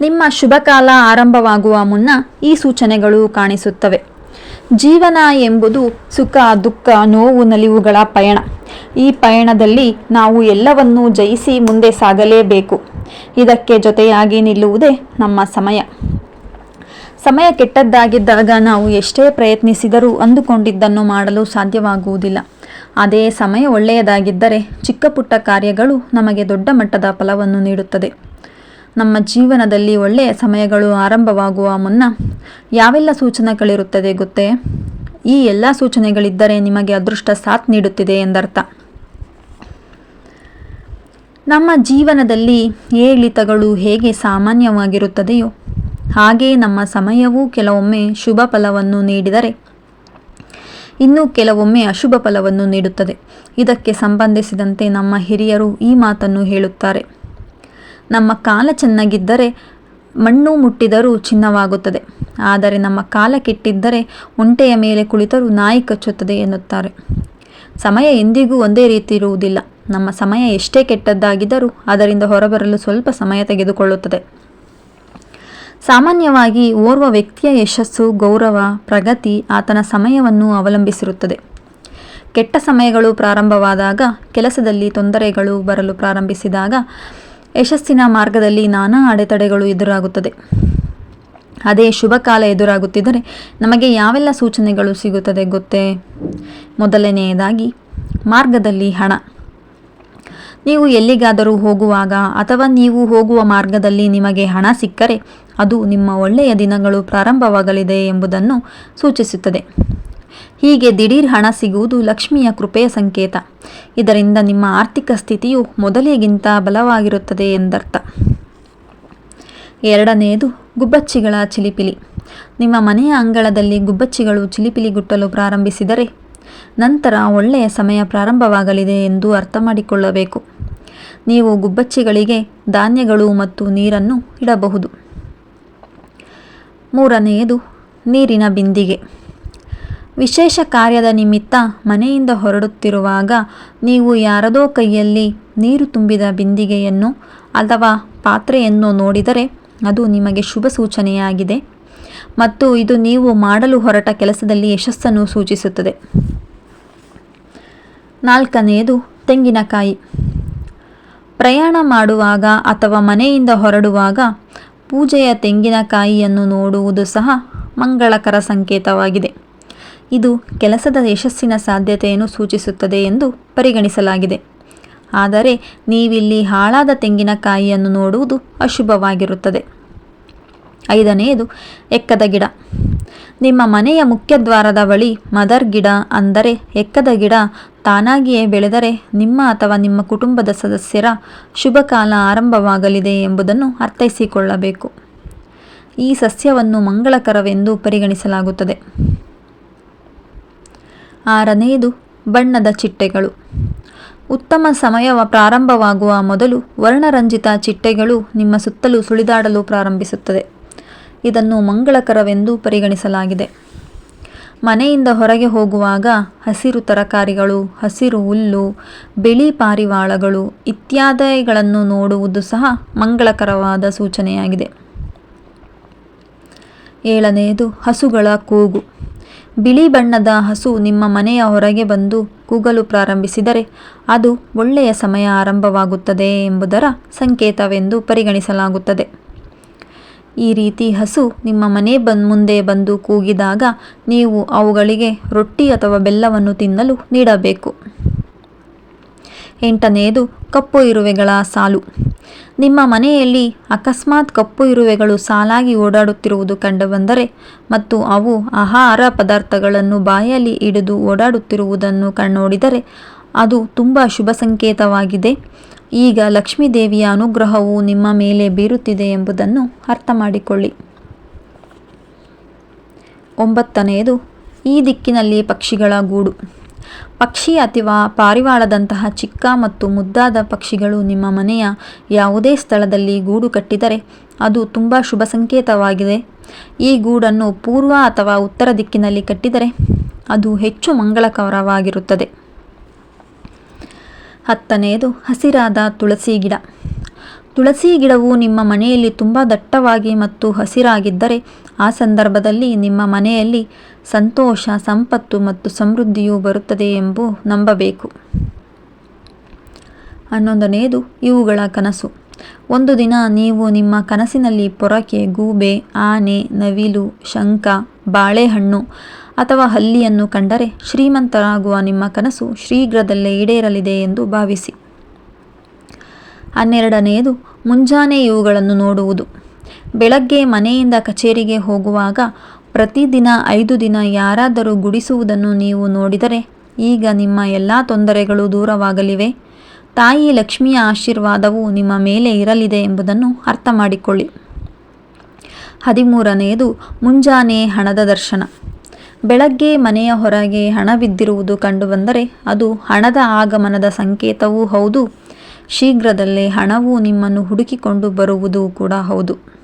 ನಿಮ್ಮ ಶುಭಕಾಲ ಆರಂಭವಾಗುವ ಮುನ್ನ ಈ ಸೂಚನೆಗಳು ಕಾಣಿಸುತ್ತವೆ. ಜೀವನ ಎಂಬುದು ಸುಖ, ದುಃಖ, ನೋವು, ನಲಿವುಗಳ ಪಯಣ. ಈ ಪಯಣದಲ್ಲಿ ನಾವು ಎಲ್ಲವನ್ನೂ ಜಯಿಸಿ ಮುಂದೆ ಸಾಗಲೇಬೇಕು. ಇದಕ್ಕೆ ಜೊತೆಯಾಗಿ ನಿಲ್ಲುವುದೇ ನಮ್ಮ ಸಮಯ. ಸಮಯ ಕೆಟ್ಟದ್ದಾಗಿದ್ದಾಗ ನಾವು ಎಷ್ಟೇ ಪ್ರಯತ್ನಿಸಿದರೂ ಅಂದುಕೊಂಡಿದ್ದನ್ನು ಮಾಡಲು ಸಾಧ್ಯವಾಗುವುದಿಲ್ಲ. ಅದೇ ಸಮಯ ಒಳ್ಳೆಯದಾಗಿದ್ದರೆ ಚಿಕ್ಕ ಪುಟ್ಟ ಕಾರ್ಯಗಳು ನಮಗೆ ದೊಡ್ಡ ಮಟ್ಟದ ಫಲವನ್ನು ನೀಡುತ್ತದೆ. ನಮ್ಮ ಜೀವನದಲ್ಲಿ ಒಳ್ಳೆಯ ಸಮಯಗಳು ಆರಂಭವಾಗುವ ಮುನ್ನ ಯಾವೆಲ್ಲ ಸೂಚನೆಗಳಿರುತ್ತದೆ ಗೊತ್ತೇ? ಈ ಎಲ್ಲ ಸೂಚನೆಗಳಿದ್ದರೆ ನಿಮಗೆ ಅದೃಷ್ಟ ಸಾಥ್ ನೀಡುತ್ತಿದೆ ಎಂದರ್ಥ. ನಮ್ಮ ಜೀವನದಲ್ಲಿ ಏಳಿತಗಳು ಹೇಗೆ ಸಾಮಾನ್ಯವಾಗಿರುತ್ತದೆಯೋ ಹಾಗೆಯೇ ನಮ್ಮ ಸಮಯವೂ ಕೆಲವೊಮ್ಮೆ ಶುಭ ಫಲವನ್ನು ನೀಡಿದರೆ, ಇನ್ನೂ ಕೆಲವೊಮ್ಮೆ ಅಶುಭ ಫಲವನ್ನು ನೀಡುತ್ತದೆ. ಇದಕ್ಕೆ ಸಂಬಂಧಿಸಿದಂತೆ ನಮ್ಮ ಹಿರಿಯರು ಈ ಮಾತನ್ನು ಹೇಳುತ್ತಾರೆ. ನಮ್ಮ ಕಾಲ ಚೆನ್ನಾಗಿದ್ದರೆ ಮಣ್ಣು ಮುಟ್ಟಿದರೂ ಚಿನ್ನವಾಗುತ್ತದೆ. ಆದರೆ ನಮ್ಮ ಕಾಲ ಕೆಟ್ಟಿದ್ದರೆ ಒಂಟೆಯ ಮೇಲೆ ಕುಳಿತರೂ ನಾಯಿ ಕಚ್ಚುತ್ತದೆ ಎನ್ನುತ್ತಾರೆ. ಸಮಯ ಎಂದಿಗೂ ಒಂದೇ ರೀತಿ ಇರುವುದಿಲ್ಲ. ನಮ್ಮ ಸಮಯ ಎಷ್ಟೇ ಕೆಟ್ಟದ್ದಾಗಿದ್ದರೂ ಅದರಿಂದ ಹೊರಬರಲು ಸ್ವಲ್ಪ ಸಮಯ ತೆಗೆದುಕೊಳ್ಳುತ್ತದೆ. ಸಾಮಾನ್ಯವಾಗಿ ಓರ್ವ ವ್ಯಕ್ತಿಯ ಯಶಸ್ಸು, ಗೌರವ, ಪ್ರಗತಿ ಆತನ ಸಮಯವನ್ನು ಅವಲಂಬಿಸಿರುತ್ತದೆ. ಕೆಟ್ಟ ಸಮಯಗಳು ಪ್ರಾರಂಭವಾದಾಗ, ಕೆಲಸದಲ್ಲಿ ತೊಂದರೆಗಳು ಬರಲು ಪ್ರಾರಂಭಿಸಿದಾಗ ಯಶಸ್ಸಿನ ಮಾರ್ಗದಲ್ಲಿ ನಾನಾ ಅಡೆತಡೆಗಳು ಎದುರಾಗುತ್ತದೆ. ಅದೇ ಶುಭ ಕಾಲ ಎದುರಾಗುತ್ತಿದ್ದರೆ ನಮಗೆ ಯಾವೆಲ್ಲ ಸೂಚನೆಗಳು ಸಿಗುತ್ತದೆ ಗೊತ್ತೇ? ಮೊದಲನೆಯದಾಗಿ, ಮಾರ್ಗದಲ್ಲಿ ಹಣ. ನೀವು ಎಲ್ಲಿಗಾದರೂ ಹೋಗುವಾಗ ಅಥವಾ ನೀವು ಹೋಗುವ ಮಾರ್ಗದಲ್ಲಿ ನಿಮಗೆ ಹಣ ಸಿಕ್ಕರೆ ಅದು ನಿಮ್ಮ ಒಳ್ಳೆಯ ದಿನಗಳು ಪ್ರಾರಂಭವಾಗಲಿದೆ ಎಂಬುದನ್ನು ಸೂಚಿಸುತ್ತದೆ. ಹೀಗೆ ದಿಢೀರ್ ಹಣ ಸಿಗುವುದು ಲಕ್ಷ್ಮಿಯ ಕೃಪೆಯ ಸಂಕೇತ. ಇದರಿಂದ ನಿಮ್ಮ ಆರ್ಥಿಕ ಸ್ಥಿತಿಯು ಮೊದಲಿಗಿಂತ ಬಲವಾಗಿರುತ್ತದೆ ಎಂದರ್ಥ. ಎರಡನೆಯದು ಗುಬ್ಬಚ್ಚಿಗಳ ಚಿಲಿಪಿಲಿ. ನಿಮ್ಮ ಮನೆಯ ಅಂಗಳದಲ್ಲಿ ಗುಬ್ಬಚ್ಚಿಗಳು ಚಿಲಿಪಿಲಿಗುಟ್ಟಲು ಪ್ರಾರಂಭಿಸಿದರೆ ನಂತರ ಒಳ್ಳೆಯ ಸಮಯ ಪ್ರಾರಂಭವಾಗಲಿದೆ ಎಂದು ಅರ್ಥ ಮಾಡಿಕೊಳ್ಳಬೇಕು ನೀವು ಗುಬ್ಬಚ್ಚಿಗಳಿಗೆ ಧಾನ್ಯಗಳು ಮತ್ತು ನೀರನ್ನು ಇಡಬಹುದು. ಮೂರನೆಯದು ನೀರಿನ ಬಿಂದಿಗೆ. ವಿಶೇಷ ಕಾರ್ಯದ ನಿಮಿತ್ತ ಮನೆಯಿಂದ ಹೊರಡುತ್ತಿರುವಾಗ ನೀವು ಯಾರದೋ ಕೈಯಲ್ಲಿ ನೀರು ತುಂಬಿದ ಬಿಂದಿಗೆಯನ್ನು ಅಥವಾ ಪಾತ್ರೆಯನ್ನು ನೋಡಿದರೆ ಅದು ನಿಮಗೆ ಶುಭ ಸೂಚನೆಯಾಗಿದೆ. ಮತ್ತು ಇದು ನೀವು ಮಾಡಲು ಹೊರಟ ಕೆಲಸದಲ್ಲಿ ಯಶಸ್ಸನ್ನು ಸೂಚಿಸುತ್ತದೆ. ನಾಲ್ಕನೆಯದು, ತೆಂಗಿನಕಾಯಿ. ಪ್ರಯಾಣ ಮಾಡುವಾಗ ಅಥವಾ ಮನೆಯಿಂದ ಹೊರಡುವಾಗ ಪೂಜೆಯ ತೆಂಗಿನಕಾಯಿಯನ್ನು ನೋಡುವುದು ಸಹ ಮಂಗಳಕರ ಸಂಕೇತವಾಗಿದೆ. ಇದು ಕೆಲಸದ ಯಶಸ್ಸಿನ ಸಾಧ್ಯತೆಯನ್ನು ಸೂಚಿಸುತ್ತದೆ ಎಂದು ಪರಿಗಣಿಸಲಾಗಿದೆ. ಆದರೆ ನೀವಿಲ್ಲಿ ಹಾಳಾದ ತೆಂಗಿನಕಾಯಿಯನ್ನು ನೋಡುವುದು ಅಶುಭವಾಗಿರುತ್ತದೆ. ಐದನೆಯದು, ಎಕ್ಕದ ಗಿಡ. ನಿಮ್ಮ ಮನೆಯ ಮುಖ್ಯದ್ವಾರದ ಬಳಿ ಮದರ್ ಗಿಡ ಅಂದರೆ ಎಕ್ಕದ ಗಿಡ ತಾನಾಗಿಯೇ ಬೆಳೆದರೆ ನಿಮ್ಮ ಅಥವಾ ನಿಮ್ಮ ಕುಟುಂಬದ ಸದಸ್ಯರ ಶುಭ ಕಾಲ ಆರಂಭವಾಗಲಿದೆ ಎಂಬುದನ್ನು ಅರ್ಥೈಸಿಕೊಳ್ಳಬೇಕು. ಈ ಸಸ್ಯವನ್ನು ಮಂಗಳಕರವೆಂದು ಪರಿಗಣಿಸಲಾಗುತ್ತದೆ. ಆರನೆಯದು ಬಣ್ಣದ ಚಿಟ್ಟೆಗಳು. ಉತ್ತಮ ಸಮಯ ಪ್ರಾರಂಭವಾಗುವ ಮೊದಲು ವರ್ಣರಂಜಿತ ಚಿಟ್ಟೆಗಳು ನಿಮ್ಮ ಸುತ್ತಲೂ ಸುಳಿದಾಡಲು ಪ್ರಾರಂಭಿಸುತ್ತದೆ. ಇದನ್ನು ಮಂಗಳಕರವೆಂದು ಪರಿಗಣಿಸಲಾಗಿದೆ. ಮನೆಯಿಂದ ಹೊರಗೆ ಹೋಗುವಾಗ ಹಸಿರು ತರಕಾರಿಗಳು, ಹಸಿರು ಹುಲ್ಲು, ಬಿಳಿ ಪಾರಿವಾಳಗಳು ಇತ್ಯಾದಿಗಳನ್ನು ನೋಡುವುದು ಸಹ ಮಂಗಳಕರವಾದ ಸೂಚನೆಯಾಗಿದೆ. ಏಳನೆಯದು ಹಸುಗಳ ಕೂಗು. ಬಿಳಿ ಬಣ್ಣದ ಹಸು ನಿಮ್ಮ ಮನೆಯ ಹೊರಗೆ ಬಂದು ಕೂಗಲು ಪ್ರಾರಂಭಿಸಿದರೆ ಅದು ಒಳ್ಳೆಯ ಸಮಯ ಆರಂಭವಾಗುತ್ತದೆ ಎಂಬುದರ ಸಂಕೇತವೆಂದು ಪರಿಗಣಿಸಲಾಗುತ್ತದೆ. ಈ ರೀತಿ ಹಸು ನಿಮ್ಮ ಮನೆ ಬಂದ್ ಮುಂದೆ ಬಂದು ಕೂಗಿದಾಗ ನೀವು ಅವುಗಳಿಗೆ ರೊಟ್ಟಿ ಅಥವಾ ಬೆಲ್ಲವನ್ನು ತಿನ್ನಲು ನೀಡಬೇಕು. ಎಂಟನೆಯದು ಕಪ್ಪು ಇರುವೆಗಳ ಸಾಲು. ನಿಮ್ಮ ಮನೆಯಲ್ಲಿ ಅಕಸ್ಮಾತ್ ಕಪ್ಪು ಇರುವೆಗಳು ಸಾಲಾಗಿ ಓಡಾಡುತ್ತಿರುವುದು ಕಂಡುಬಂದರೆ ಮತ್ತು ಅವು ಆಹಾರ ಪದಾರ್ಥಗಳನ್ನು ಬಾಯಲ್ಲಿ ಹಿಡಿದು ಓಡಾಡುತ್ತಿರುವುದನ್ನು ಕಣ್ಣೋಡಿದರೆ ಅದು ತುಂಬ ಶುಭ ಸಂಕೇತವಾಗಿದೆ. ಈಗ ಲಕ್ಷ್ಮೀದೇವಿಯ ಅನುಗ್ರಹವು ನಿಮ್ಮ ಮೇಲೆ ಬೀರುತ್ತಿದೆ ಎಂಬುದನ್ನು ಅರ್ಥ ಮಾಡಿಕೊಳ್ಳಿ ಒಂಬತ್ತನೆಯದು, ಈ ದಿಕ್ಕಿನಲ್ಲಿ ಪಕ್ಷಿಗಳ ಗೂಡು. ಪಕ್ಷಿ ಅಥವಾ ಪಾರಿವಾಳದಂತಹ ಚಿಕ್ಕ ಮತ್ತು ಮುದ್ದಾದ ಪಕ್ಷಿಗಳು ನಿಮ್ಮ ಮನೆಯ ಯಾವುದೇ ಸ್ಥಳದಲ್ಲಿ ಗೂಡು ಕಟ್ಟಿದರೆ ಅದು ತುಂಬ ಶುಭ ಸಂಕೇತವಾಗಿದೆ. ಈ ಗೂಡನ್ನು ಪೂರ್ವ ಅಥವಾ ಉತ್ತರ ದಿಕ್ಕಿನಲ್ಲಿ ಕಟ್ಟಿದರೆ ಅದು ಹೆಚ್ಚು ಮಂಗಳಕರವಾಗಿರುತ್ತದೆ. ಹತ್ತನೆಯದು ಹಸಿರಾದ ತುಳಸಿ ಗಿಡ. ತುಳಸಿ ಗಿಡವು ನಿಮ್ಮ ಮನೆಯಲ್ಲಿ ತುಂಬ ದಟ್ಟವಾಗಿ ಮತ್ತು ಹಸಿರಾಗಿದ್ದರೆ ಆ ಸಂದರ್ಭದಲ್ಲಿ ನಿಮ್ಮ ಮನೆಯಲ್ಲಿ ಸಂತೋಷ, ಸಂಪತ್ತು ಮತ್ತು ಸಮೃದ್ಧಿಯು ಬರುತ್ತದೆ ಎಂಬು ನಂಬಬೇಕು. ಹನ್ನೊಂದನೆಯದು, ಇವುಗಳ ಕನಸು. ಒಂದು ದಿನ ನೀವು ನಿಮ್ಮ ಕನಸಿನಲ್ಲಿ ಪೊರಕೆ, ಗೂಬೆ, ಆನೆ, ನವಿಲು, ಶಂಖ, ಬಾಳೆಹಣ್ಣು ಅಥವಾ ಹಲ್ಲಿಯನ್ನು ಕಂಡರೆ ಶ್ರೀಮಂತರಾಗುವ ನಿಮ್ಮ ಕನಸು ಶೀಘ್ರದಲ್ಲೇ ಈಡೇರಲಿದೆ ಎಂದು ಭಾವಿಸಿ. ಹನ್ನೆರಡನೆಯದು ಮುಂಜಾನೆ ಇವುಗಳನ್ನು ನೋಡುವುದು. ಬೆಳಗ್ಗೆ ಮನೆಯಿಂದ ಕಚೇರಿಗೆ ಹೋಗುವಾಗ ಪ್ರತಿದಿನ ಐದು ದಿನ ಯಾರಾದರೂ ಗುಡಿಸುವುದನ್ನು ನೀವು ನೋಡಿದರೆ ಈಗ ನಿಮ್ಮ ಎಲ್ಲ ತೊಂದರೆಗಳು ದೂರವಾಗಲಿವೆ. ತಾಯಿ ಲಕ್ಷ್ಮಿಯ ಆಶೀರ್ವಾದವು ನಿಮ್ಮ ಮೇಲೆ ಇರಲಿದೆ ಎಂಬುದನ್ನು ಅರ್ಥ ಮಾಡಿಕೊಳ್ಳಿ ಹದಿಮೂರನೆಯದು, ಮುಂಜಾನೆ ಹಣದ ದರ್ಶನ. ಬೆಳಗ್ಗೆ ಮನೆಯ ಹೊರಗೆ ಹಣ ಬಿದ್ದಿರುವುದು ಕಂಡುಬಂದರೆ ಅದು ಹಣದ ಆಗಮನದ ಸಂಕೇತವೂ ಹೌದು. ಶೀಘ್ರದಲ್ಲೇ ಹಣವು ನಿಮ್ಮನ್ನು ಹುಡುಕಿಕೊಂಡು ಬರುವುದು ಕೂಡ ಹೌದು.